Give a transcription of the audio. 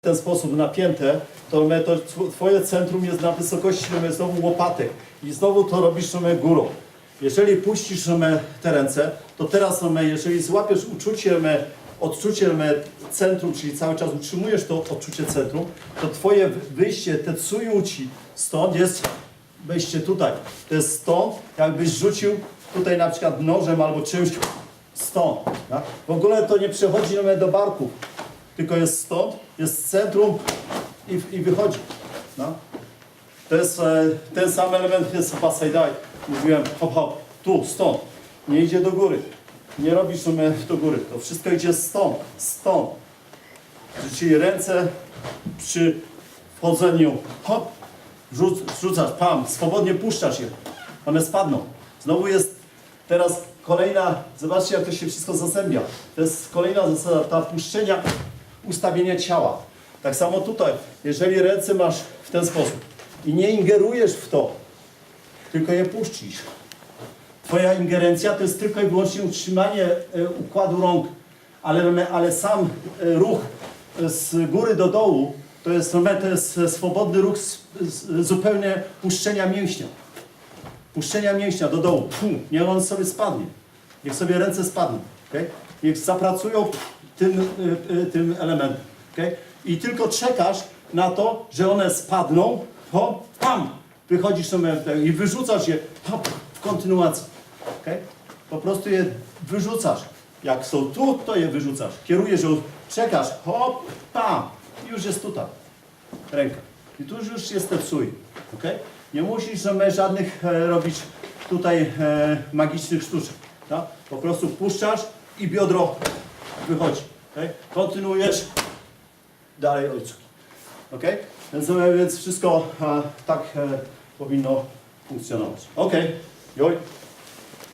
w ten sposób napięte, to, twoje centrum jest na wysokości my, znowu łopatek i znowu to robisz my, górą. Jeżeli puścisz my, te ręce, to teraz my, jeżeli złapiesz uczucie, my, odczucie my, centrum, czyli cały czas utrzymujesz to odczucie centrum, to twoje wy- wyjście, te tsujuci stąd jest wejście tutaj. To jest stąd, jakbyś rzucił tutaj na przykład nożem albo czymś stąd. Tak? W ogóle to nie przechodzi do barków, tylko jest stąd, jest centrum i, i wychodzi. No. To jest e, ten sam element, jest w Pasajdaj. Mówiłem, hop, hop, tu, stąd. Nie idzie do góry. Nie robisz sobie do góry. To wszystko idzie stąd, stąd. Czyli ręce przy wchodzeniu, hop, rzuc, rzucasz, pam, swobodnie puszczasz je. One spadną. Znowu jest teraz kolejna, zobaczcie jak to się wszystko zazębia. To jest kolejna zasada, ta puszczenia, ustawienia ciała. Tak samo tutaj, jeżeli ręce masz w ten sposób i nie ingerujesz w to, tylko je puścisz. Twoja ingerencja to jest tylko i wyłącznie utrzymanie e, układu rąk, ale, ale sam e, ruch e, z góry do dołu to jest, to jest swobodny ruch zupełnie puszczenia mięśnia. Puszczenia mięśnia do dołu. Pum, niech on sobie spadnie. Niech sobie ręce spadną. Okay? Niech zapracują tym, y, y, tym elementem. Okay? I tylko czekasz na to, że one spadną, hop, pam, wychodzisz sobie i wyrzucasz je hop, w kontynuacji. Okay? Po prostu je wyrzucasz. Jak są tu, to je wyrzucasz. Kierujesz ją, czekasz, hop, pam, i już jest tutaj ręka. I tu już jest tepsuj. Okay? Nie musisz żadnych e, robić tutaj e, magicznych sztuczek. Tak? Po prostu puszczasz i biodro wychodzi. Okay? Kontynuujesz dalej. Okay? Więc, e, więc wszystko e, tak e, powinno funkcjonować. Ok, joj.